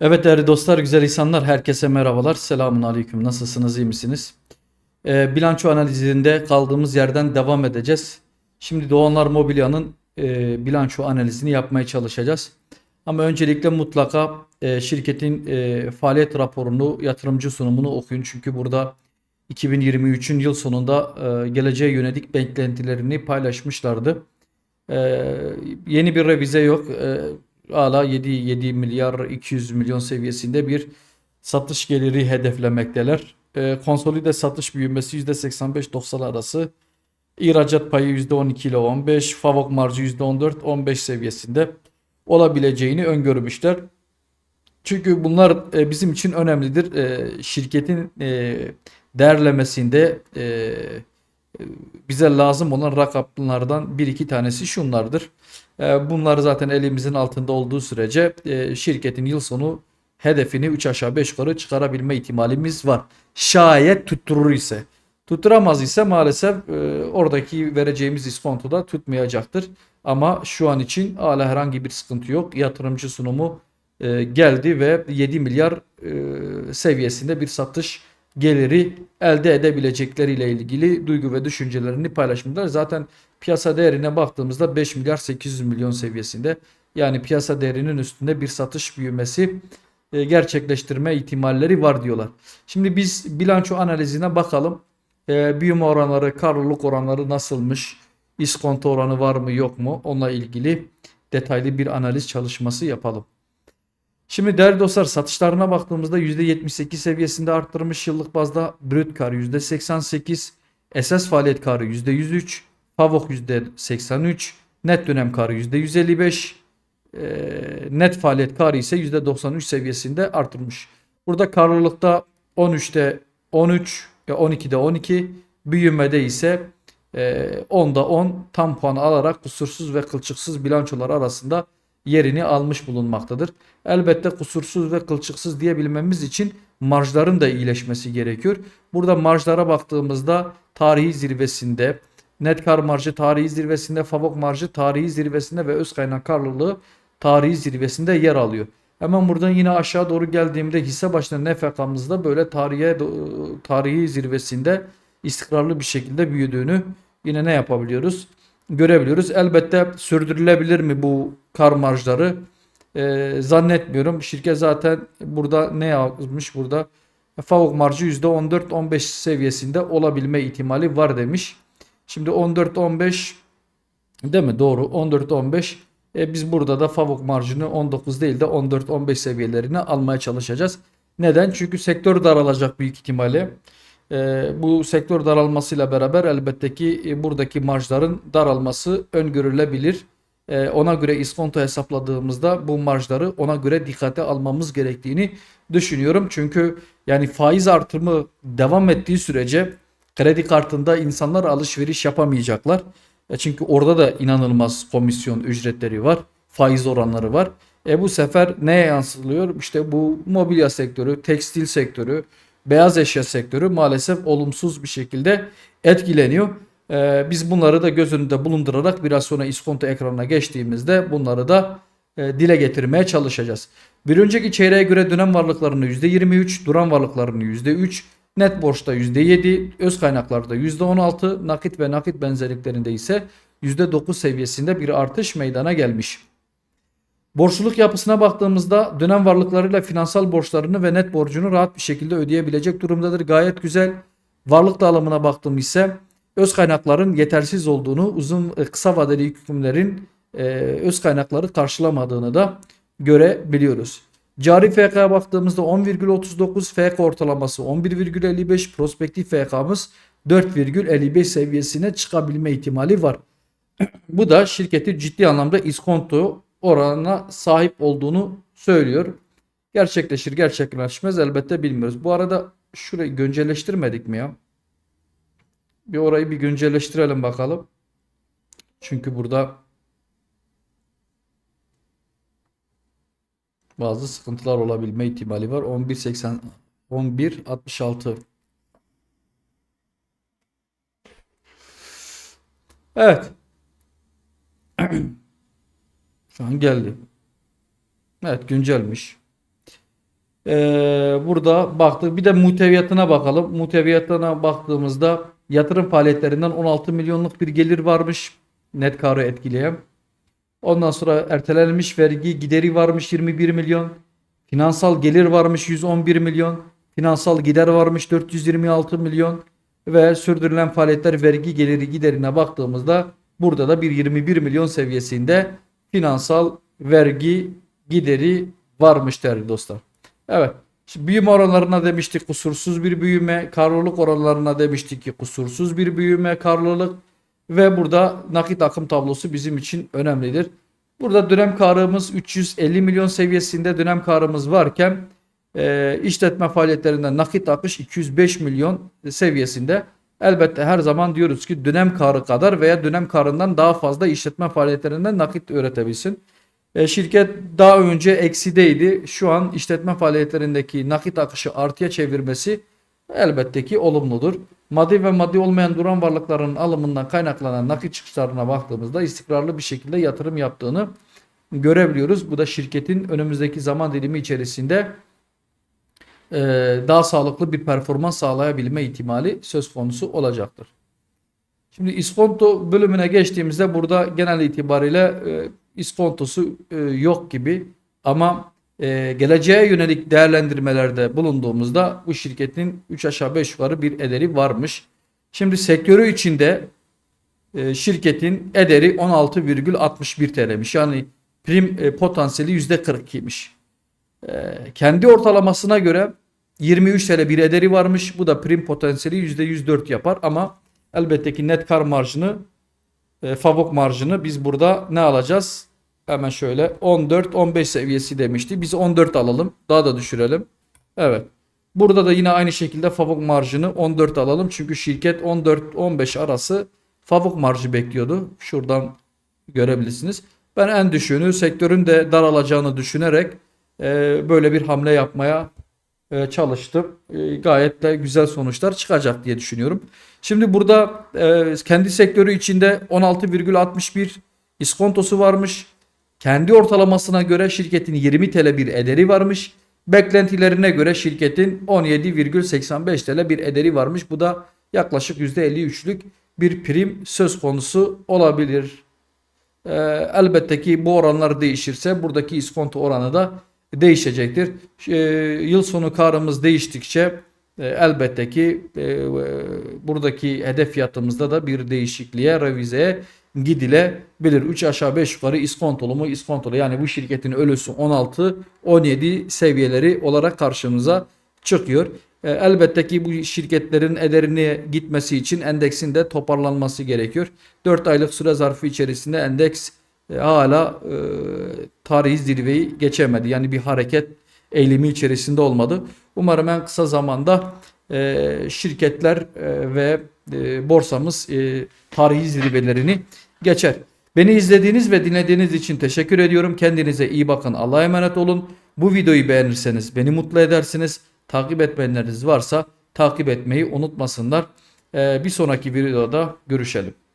Evet değerli dostlar, güzel insanlar, herkese merhabalar. Selamun aleyküm. Nasılsınız, iyi misiniz? Ee, bilanço analizinde kaldığımız yerden devam edeceğiz. Şimdi Doğanlar Mobilya'nın e, bilanço analizini yapmaya çalışacağız. Ama öncelikle mutlaka e, şirketin e, faaliyet raporunu, yatırımcı sunumunu okuyun. Çünkü burada 2023'ün yıl sonunda e, geleceğe yönelik beklentilerini paylaşmışlardı. E, yeni bir revize yok. E, hala 7, 7 milyar 200 milyon seviyesinde bir satış geliri hedeflemekteler. E, konsolide satış büyümesi %85-90 arası. İhracat payı %12 ile 15, FAVOK marjı %14-15 seviyesinde olabileceğini öngörmüşler. Çünkü bunlar e, bizim için önemlidir. E, şirketin e, değerlemesinde e, e, bize lazım olan rakamlardan bir iki tanesi şunlardır. E, bunlar zaten elimizin altında olduğu sürece e, şirketin yıl sonu hedefini 3 aşağı 5 yukarı çıkarabilme ihtimalimiz var. Şayet tutturur ise. Tutturamaz ise maalesef e, oradaki vereceğimiz iskonto da tutmayacaktır. Ama şu an için hala herhangi bir sıkıntı yok. Yatırımcı sunumu e, geldi ve 7 milyar seviyesinde bir satış geliri elde edebilecekleriyle ilgili duygu ve düşüncelerini paylaşmışlar. Zaten piyasa değerine baktığımızda 5 milyar 800 milyon seviyesinde yani piyasa değerinin üstünde bir satış büyümesi e, gerçekleştirme ihtimalleri var diyorlar. Şimdi biz bilanço analizine bakalım. E, büyüme oranları, karlılık oranları nasılmış? İskonto oranı var mı yok mu? Onunla ilgili detaylı bir analiz çalışması yapalım. Şimdi değerli dostlar satışlarına baktığımızda %78 seviyesinde arttırmış yıllık bazda brüt kar %88, esas faaliyet karı %103, PAVOK %83, net dönem karı %155, e, net faaliyet karı ise %93 seviyesinde artırmış. Burada karlılıkta 13'te 13, 12'de 12, büyümede ise e, 10'da 10 tam puan alarak kusursuz ve kılçıksız bilançolar arasında yerini almış bulunmaktadır. Elbette kusursuz ve kılçıksız diyebilmemiz için marjların da iyileşmesi gerekiyor. Burada marjlara baktığımızda tarihi zirvesinde, net kar marjı tarihi zirvesinde, FAVOK marjı tarihi zirvesinde ve öz kaynak karlılığı tarihi zirvesinde yer alıyor. Hemen buradan yine aşağı doğru geldiğimde hisse başına NFK'mızda böyle tarihe tarihi zirvesinde istikrarlı bir şekilde büyüdüğünü yine ne yapabiliyoruz? Görebiliyoruz. Elbette sürdürülebilir mi bu kar marjları? Ee, zannetmiyorum. Şirket zaten burada ne yazmış burada? FAVOK marjı %14-15 seviyesinde olabilme ihtimali var demiş. Şimdi 14-15 değil mi? Doğru. 14-15 e biz burada da FAVOK marjını 19 değil de 14-15 seviyelerine almaya çalışacağız. Neden? Çünkü sektör daralacak büyük ihtimalle. E, bu sektör daralmasıyla beraber elbette ki e, buradaki marjların daralması öngörülebilir. E, ona göre iskonto hesapladığımızda bu marjları ona göre dikkate almamız gerektiğini düşünüyorum. Çünkü yani faiz artımı devam ettiği sürece kredi kartında insanlar alışveriş yapamayacaklar. E çünkü orada da inanılmaz komisyon ücretleri var. Faiz oranları var. E bu sefer neye yansılıyor? İşte bu mobilya sektörü, tekstil sektörü, beyaz eşya sektörü maalesef olumsuz bir şekilde etkileniyor. E, biz bunları da göz önünde bulundurarak biraz sonra iskonto ekranına geçtiğimizde bunları da e, dile getirmeye çalışacağız. Bir önceki çeyreğe göre dönem varlıklarını %23, duran varlıklarını %3, Net borçta %7, öz kaynaklarda %16, nakit ve nakit benzerliklerinde ise %9 seviyesinde bir artış meydana gelmiş. Borçluluk yapısına baktığımızda dönem varlıklarıyla finansal borçlarını ve net borcunu rahat bir şekilde ödeyebilecek durumdadır. Gayet güzel. Varlık dağılımına baktığım ise öz kaynakların yetersiz olduğunu, uzun kısa vadeli hükümlerin e, öz kaynakları karşılamadığını da görebiliyoruz. Cari FK'ya baktığımızda 10,39 FK ortalaması 11,55 prospektif FK'mız 4,55 seviyesine çıkabilme ihtimali var. Bu da şirketi ciddi anlamda iskonto oranına sahip olduğunu söylüyor. Gerçekleşir gerçekleşmez elbette bilmiyoruz. Bu arada şurayı güncelleştirmedik mi ya? Bir orayı bir güncelleştirelim bakalım. Çünkü burada bazı sıkıntılar olabilme ihtimali var. 11.80 11.66 Evet. Şu an geldi. Evet güncelmiş. Ee, burada baktık. Bir de muhteviyatına bakalım. Muhteviyatına baktığımızda yatırım faaliyetlerinden 16 milyonluk bir gelir varmış. Net karı etkileyen. Ondan sonra ertelenmiş vergi gideri varmış 21 milyon. Finansal gelir varmış 111 milyon. Finansal gider varmış 426 milyon. Ve sürdürülen faaliyetler vergi geliri giderine baktığımızda burada da bir 21 milyon seviyesinde finansal vergi gideri varmış değerli dostlar. Evet. Büyüme oranlarına demiştik kusursuz bir büyüme, karlılık oranlarına demiştik ki kusursuz bir büyüme, karlılık ve burada nakit akım tablosu bizim için önemlidir. Burada dönem karımız 350 milyon seviyesinde dönem karımız varken e, işletme faaliyetlerinden nakit akış 205 milyon seviyesinde. Elbette her zaman diyoruz ki dönem karı kadar veya dönem karından daha fazla işletme faaliyetlerinden nakit üretebilsin. E, şirket daha önce eksideydi. Şu an işletme faaliyetlerindeki nakit akışı artıya çevirmesi elbette ki olumludur. Maddi ve maddi olmayan duran varlıkların alımından kaynaklanan nakit çıkışlarına baktığımızda istikrarlı bir şekilde yatırım yaptığını görebiliyoruz. Bu da şirketin önümüzdeki zaman dilimi içerisinde daha sağlıklı bir performans sağlayabilme ihtimali söz konusu olacaktır. Şimdi iskonto bölümüne geçtiğimizde burada genel itibariyle e, iskontosu e, yok gibi ama e, geleceğe yönelik değerlendirmelerde bulunduğumuzda bu şirketin 3 aşağı 5 yukarı bir ederi varmış. Şimdi sektörü içinde e, şirketin ederi 16,61 TL'miş. Yani prim e, potansiyeli %42'ymiş. E, kendi ortalamasına göre 23 TL bir ederi varmış. Bu da prim potansiyeli %104 yapar ama elbette ki net kar marjını e, favok marjını biz burada ne alacağız? Hemen şöyle 14-15 seviyesi demişti. Biz 14 alalım. Daha da düşürelim. Evet. Burada da yine aynı şekilde favok marjını 14 alalım. Çünkü şirket 14-15 arası favok marjı bekliyordu. Şuradan görebilirsiniz. Ben en düşüğünü sektörün de daralacağını düşünerek böyle bir hamle yapmaya e, çalıştım. E, gayet de güzel sonuçlar çıkacak diye düşünüyorum. Şimdi burada e, kendi sektörü içinde 16,61 iskontosu varmış. Kendi ortalamasına göre şirketin 20 TL bir ederi varmış. Beklentilerine göre şirketin 17,85 TL bir ederi varmış. Bu da yaklaşık %53'lük bir prim söz konusu olabilir. Ee, elbette ki bu oranlar değişirse buradaki iskonto oranı da değişecektir. Ee, yıl sonu karımız değiştikçe e, elbette ki e, e, buradaki hedef fiyatımızda da bir değişikliğe, revizeye gidilebilir. 3 aşağı 5 yukarı iskontolu mu iskontolu yani bu şirketin ölüsü 16 17 seviyeleri olarak karşımıza çıkıyor. E, elbette ki bu şirketlerin ederine gitmesi için endeksin de toparlanması gerekiyor. 4 aylık süre zarfı içerisinde endeks e, hala e, tarihi zirveyi geçemedi. Yani bir hareket eğilimi içerisinde olmadı. Umarım en kısa zamanda e, şirketler e, ve e, borsamız e, tarihi zirvelerini geçer. Beni izlediğiniz ve dinlediğiniz için teşekkür ediyorum. Kendinize iyi bakın. Allah'a emanet olun. Bu videoyu beğenirseniz beni mutlu edersiniz. Takip etmeyenleriniz varsa takip etmeyi unutmasınlar. Ee, bir sonraki videoda görüşelim.